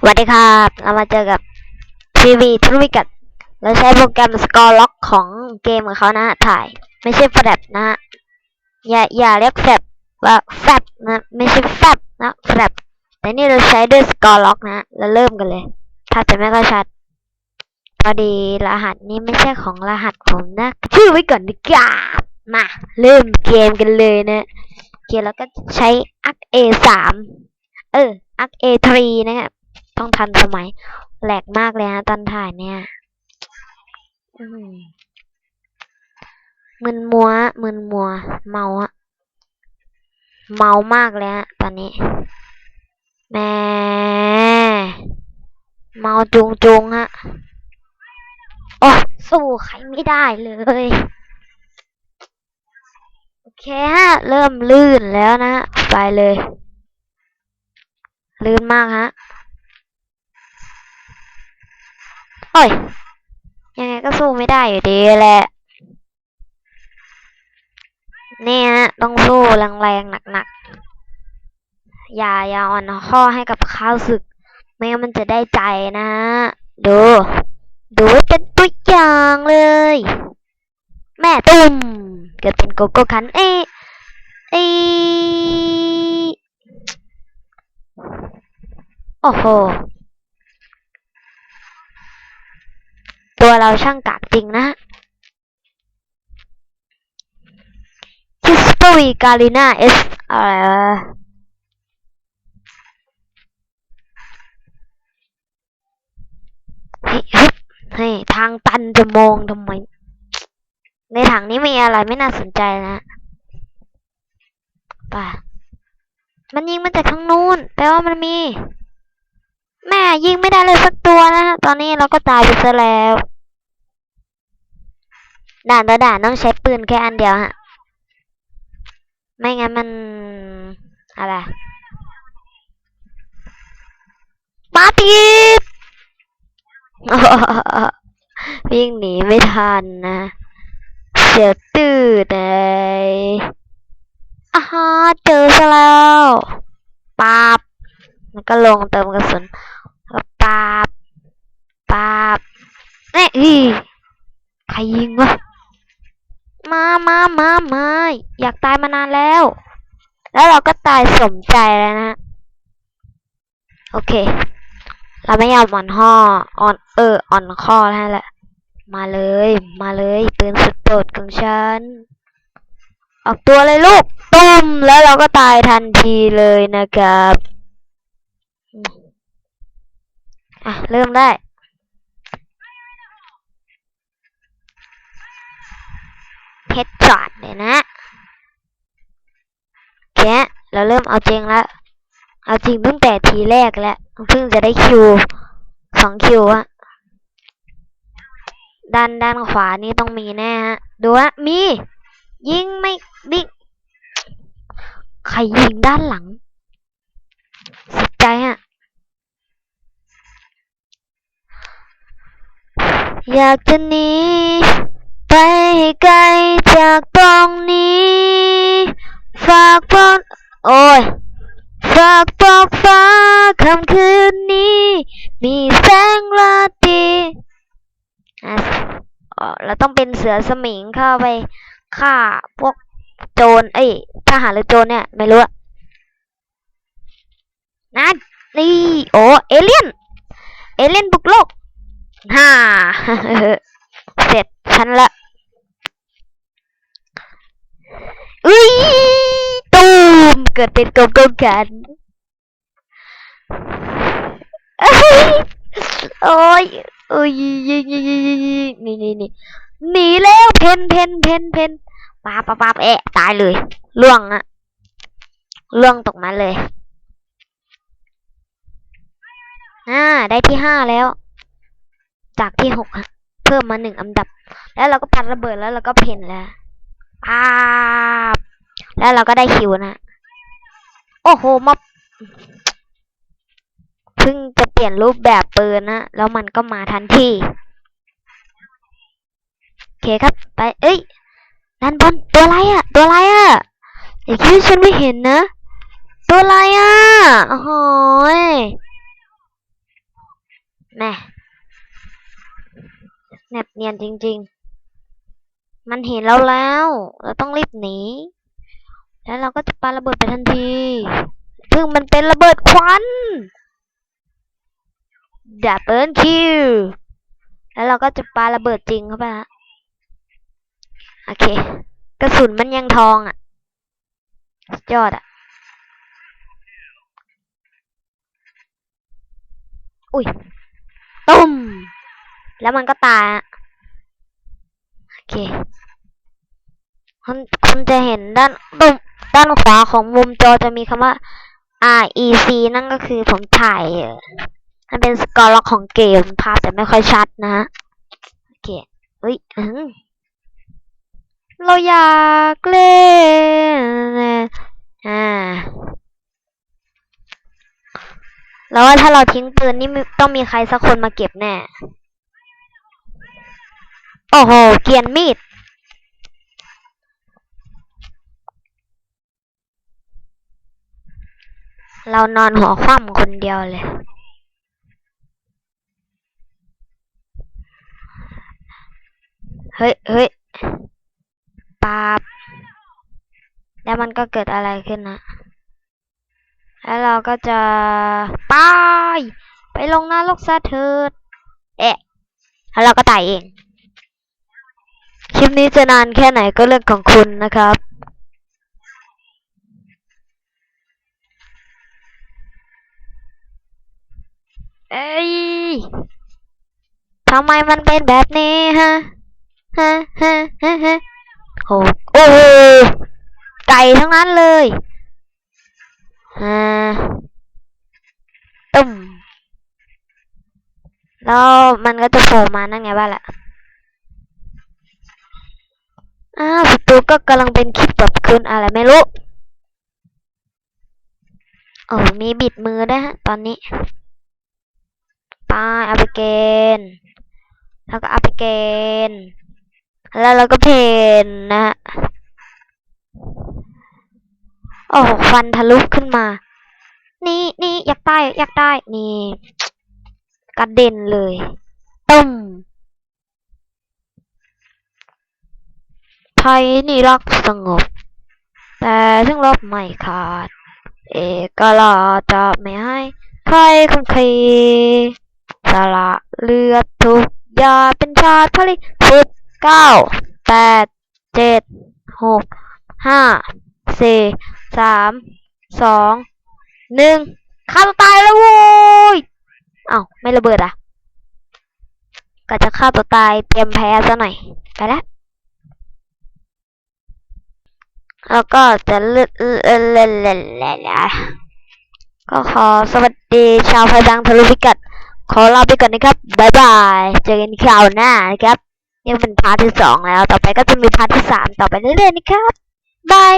สวัสดีครับ เรามาเจอกับทีวีทุนวิกัดเราใช้โปรแกรมสกอร์ล็อกของเกมของเขานะถ่าย ไม่ใช่แฟลปนะฮะอย่าอย่าเรียกแฟลปว่าแฟลปนะไม่ใช่แฟลปนะแฟลปแต่นี่เราใช้ด้วยสกอร์ล็อกนะเราเริ่มกันเลย ถ้าจะไม่ค่อยชัด พอดีรหัสนี้ไม่ใช่ของรหัสผมนะชื่อไว้ก่อนดีกว่ามาเริ่มเกมกันเลยนะโอเคแล้วก็ใช้อัก A3 เอออัก A3 นะครับ ต้องทันสมัยแหลกมากเลยนะตอนถ่ายเนี่ยมึนมัวมึนมัว เมาอะเมามากเลยฮะตอนนี้แม่เมาจุงจุงฮะโอ้สู้ใครไม่ได้เลย โอเคฮะ เริ่มลื่นแล้วนะฮะไปเลย ลื่นมากฮะ โอ้ย ยังไงก็สู้ไม่ได้อยู่ดีแหละ เนี่ยฮะต้องสู้แรงๆหนักๆ อย่าอย่าอ่อนข้อให้กับข้าวศึก ไม่งั้นมันจะได้ใจนะฮะดู ดูเป็นตัวอย่างเลย แม่ตุ้มเกิดเป็นโกโก้คันเอ้เอ้โอ้โห ตัวเราช่างกากจริงนะฮิสโตรีกาลิน่าเอสอะไรวะเฮ้ยฮึบเฮ้ยทางตันจะมองทำไม ในถังนี้มีอะไรไม่น่าสนใจนะป่ะมันยิงมาจากทางนู้นแปลว่ามันมี แม่ยิงไม่ได้เลยสักตัวนะฮะตอนนี้เราก็ตายไปซะแล้ว ด่านต่อด่านต้องใช้ปืนแค่อันเดียวฮะ ไม่งั้นมันอะไรมาติดวิ่งหนีไม่ทันนะเสียตื่นเลยอาฮาเจอซะแล้วปาบแล้วก็ลงเติมกระสุนแล้วปาบปาบเอีใครยิงวะ มามามามาอยากตายมานานแล้ว แล้วเราก็ตายสมใจแล้วนะ โอเค เราไม่ยอมอ่อนห่ออ่อนเอออ่อนข้อให้แหละ มาเลย มาเลยปืนสุดโปรดของฉัน ออกตัวเลยลูกตุ้มแล้วเราก็ตายทันทีเลยนะครับ อะ เริ่มได้ เพ ชรจอดเลยนะแกเราเริ่มเอาจริงแล้ว เอาจริงตั้งแต่ทีแรกแล้วเพิ่งจะได้คิวสองคิวอะด้านด้านขวานี่ต้องมีแน่ฮะ ดูฮะ มี ยิงไม่บิ๊กใครยิงด้านหลังสุดใจฮะ อยากจะหนี ไปไกลจากตรงนี้ ฝากบอกโอ้ย ฝากบอกฟ้าค่ำคืนนี้ มีแสงราตรีอะอ๋อเราต้องเป็นเสือสมิงเข้าไปฆ่าพวกโจร เอ้ยทหารหรือโจรเนี่ย ไม่รู้อะนะนี่โอ้เอเลี่ยน เอเลี่ยนบุกโลกฮ่า เสร็จฉันละอุ้ยตูมเกิดเป็นโกโก้กันโอ้ยโอ้ยยิงยิงยิงยิงยิงนี่นี่นี่หนีแล้วเพนเพนเพนเพนปาปาปาเอะตายเลยล่วงอะล่วงตกมาเลยอ่าได้ที่ห้าแล้ว จากที่หกอะ เพิ่มมาหนึ่งอันดับ แล้วเราก็ปัดระเบิดแล้วเราก็เพนแล้วป้าบแล้วเราก็ได้คิวนะ โอ้โหมาเพิ่งจะเปลี่ยนรูปแบบปืนนะแล้วมันก็มาทันทีโอเคครับ ไป เอ้ยด้านบนตัวอะไรอะตัวอะไรอะอย่าคิดว่าฉันไม่เห็นนะ ตัวอะไรอะโอ้โหยแม่ แนบเนียนจริง ๆ มันเห็นเราแล้ว เราต้องรีบหนี แล้วเราก็จะปาระเบิดไปทันที ซึ่งมันเป็นระเบิดควันดับเบิลคิว แล้วเราก็จะปาระเบิดจริงเข้าไปฮะโอเค กระสุนมันยังทองอะสุดยอดอะ อุ้ยตุ้ม แล้วมันก็ตายอะโอเคคุณคุณจะเห็นด้านตุ่มด้านขวาของมุมจอจะมีคำว่า REC นั่นก็คือผมถ่ายมันเป็นสกอร์ล็อกของเกมภาพจะไม่ค่อยชัดนะฮะโอเคเฮ้ยอื้อหือเราอยากเล่นอ่าแล้วว่าถ้าเราทิ้งปืนนี่ต้องมีใครสักคนมาเก็บแน่ อ้โห เกียนมีด เรานอนหัวคว่ำคนเดียวเลย เฮ้ยเฮ้ยปาบ แล้วมันก็เกิดอะไรขึ้นนะ แล้วเราก็จะไปไปลงนรกซะเถิด เอ๊ะ แล้วเราก็ตายเอง คลิปนี้จะนานแค่ไหนก็เรื่องของคุณนะครับ เอ้ยทำไมมันเป็นแบบนี้ฮะ ฮะฮะฮะฮะโหโอ้โหไก่ทั้งนั้นเลยอ่าตุ่มแล้วมันก็จะโผล่มานั่นไงบ้างล่ะ อ้าวศัตรูก็กำลังเป็นคลิปแบบคืนอะไรไม่รู้โอ้มีบิดมือได้ฮะ ตอนนี้ไปเอาไปเกณฑ์แล้วก็เอาไปเกณฑ์แล้วเราก็เพนนะฮะโอ้โหควันทะลุขึ้นมา นี่นี่อยากได้อยากได้ นี่กระเด็นเลยตุ้ม ยนี่รักสงบ แต่ถึงรบไม่ขาด เอกราจะไม่ให้ใครคนใครสละเลือดทุกยาเป็นชาติผลิตสิบเก้าแปดเจ็ดหกห้าสี่สามสองหนึ่งฆ่าตัวตายแล้วโว้ยเอ้าไม่ระเบิดอะก็จะฆ่าตัวตายเตรียมแพ้ซะหน่อย ไปแล้ว แล้วก็จะเล่นเล่นเล่นเล่นก็ขอสวัสดีชาวไฟดังทะลุพิกัด ขอลาไปก่อนนะครับบ๊ายบาย เจอกันคราวหน้านะครับนี่เป็นพาร์ทที่สองแล้ว ต่อไปก็จะมีพาร์ทที่สามต่อไปเรื่อยๆนะครับบาย